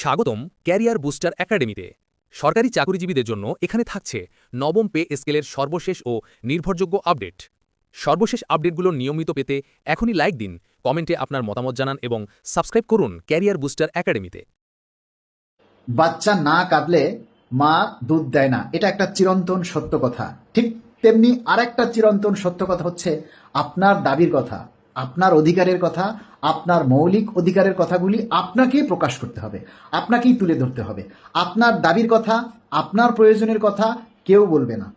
স্বাগতম career booster একাডেমিতে। সরকারি চাকরিজীবীদের জন্য এখানে থাকছে নবম পে স্কেলের সর্বশেষ ও নির্ভরযোগ্য আপডেট। সর্বশেষ আপডেটগুলো নিয়মিত পেতে এখনই লাইক দিন, কমেন্টে আপনার মতামত জানান এবং সাবস্ক্রাইব করুন ক্যারিয়ার বুস্টার একাডেমিতে। বাচ্চা না কাঁদলে মা দুধ দেয় না, এটা একটা চিরন্তন সত্য কথা। ঠিক তেমনি আর একটা চিরন্তন সত্য কথা হচ্ছে আপনার দাবির কথা। আপনার অধিকারের কথা, আপনার মৌলিক অধিকারের কথাগুলি আপনাকেই প্রকাশ করতে হবে, আপনাকেই তুলে ধরতে হবে। আপনার দাবির কথা, আপনার প্রয়োজনের কথা কেউ বলবে না।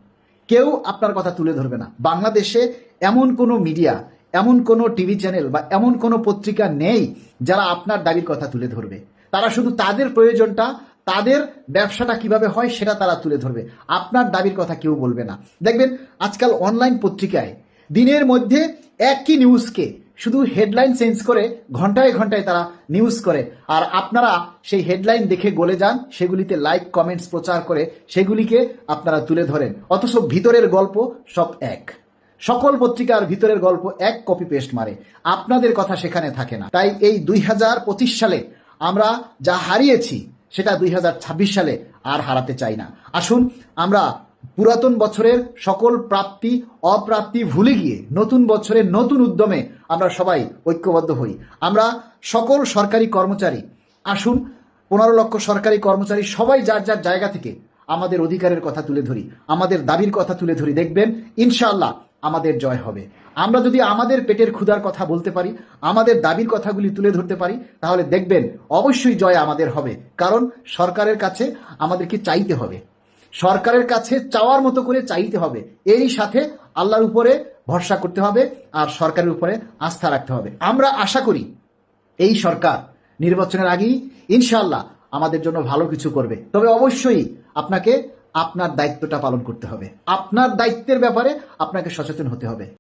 কেউ আপনার কথা তুলে ধরবে না। বাংলাদেশে এমন কোনো মিডিয়া, এমন কোনো টিভি চ্যানেল বা এমন কোনো পত্রিকা নেই যারা আপনার দাবির কথা তুলে ধরবে। তারা শুধু তাদের প্রয়োজনটা, তাদের ব্যবসাটা কীভাবে হয় সেটা তারা তুলে ধরবে। আপনার দাবির কথা কেউ বলবে না। দেখবেন, আজকাল অনলাইন পত্রিকায় দিনের মধ্যে একই নিউজকে শুধু হেডলাইন চেঞ্জ করে ঘন্টায় ঘন্টায় তারা নিউজ করে। আর আপনারা সেই হেডলাইন দেখে গলে যান, সেগুলিতে লাইক কমেন্টস প্রচার করে সেগুলিকে আপনারা তুলে ধরেন। অথচ ভিতরের গল্প সব এক। সকল পত্রিকার ভিতরের গল্প এক কপি পেস্ট মারে। আপনাদের কথা সেখানে থাকে না। তাই এই দুই হাজার পঁচিশ সালে আমরা যা হারিয়েছি, সেটা দুই হাজার ছাব্বিশ সালে আর হারাতে চাই না। আসুন আমরা পুরাতন বছরের সকল প্রাপ্তি, অপ্রাপ্তি ভুলে গিয়ে নতুন বছরের নতুন উদ্যমে আমরা সবাই ঐক্যবদ্ধ হই। আমরা সকল সরকারি কর্মচারী, আসুন পনেরো লক্ষ সরকারি কর্মচারী সবাই যার যার জায়গা থেকে আমাদের অধিকারের কথা তুলে ধরি, আমাদের দাবির কথা তুলে ধরি, দেখবেন ইনশাআল্লাহ আমাদের জয় হবে। আমরা যদি আমাদের পেটের ক্ষুধার কথা বলতে পারি, আমাদের দাবির কথাগুলি তুলে ধরতে পারি, তাহলে দেখবেন অবশ্যই জয় আমাদের হবে। কারণ সরকারের কাছে আমাদেরকে চাইতে হবে। সরকারের কাছে চাওয়ার মতো করে চাইতে হবে। এরই সাথে আল্লাহর উপরে ভরসা করতে হবে আর সরকারের উপরে আস্থা রাখতে হবে। আমরা আশা করি এই সরকার নির্বাচনের আগেই ইনশাল্লাহ আমাদের জন্য ভালো কিছু করবে। তবে অবশ্যই আপনাকে আপনার দায়িত্বটা পালন করতে হবে। আপনার দায়িত্বের ব্যাপারে আপনাকে সচেতন হতে হবে।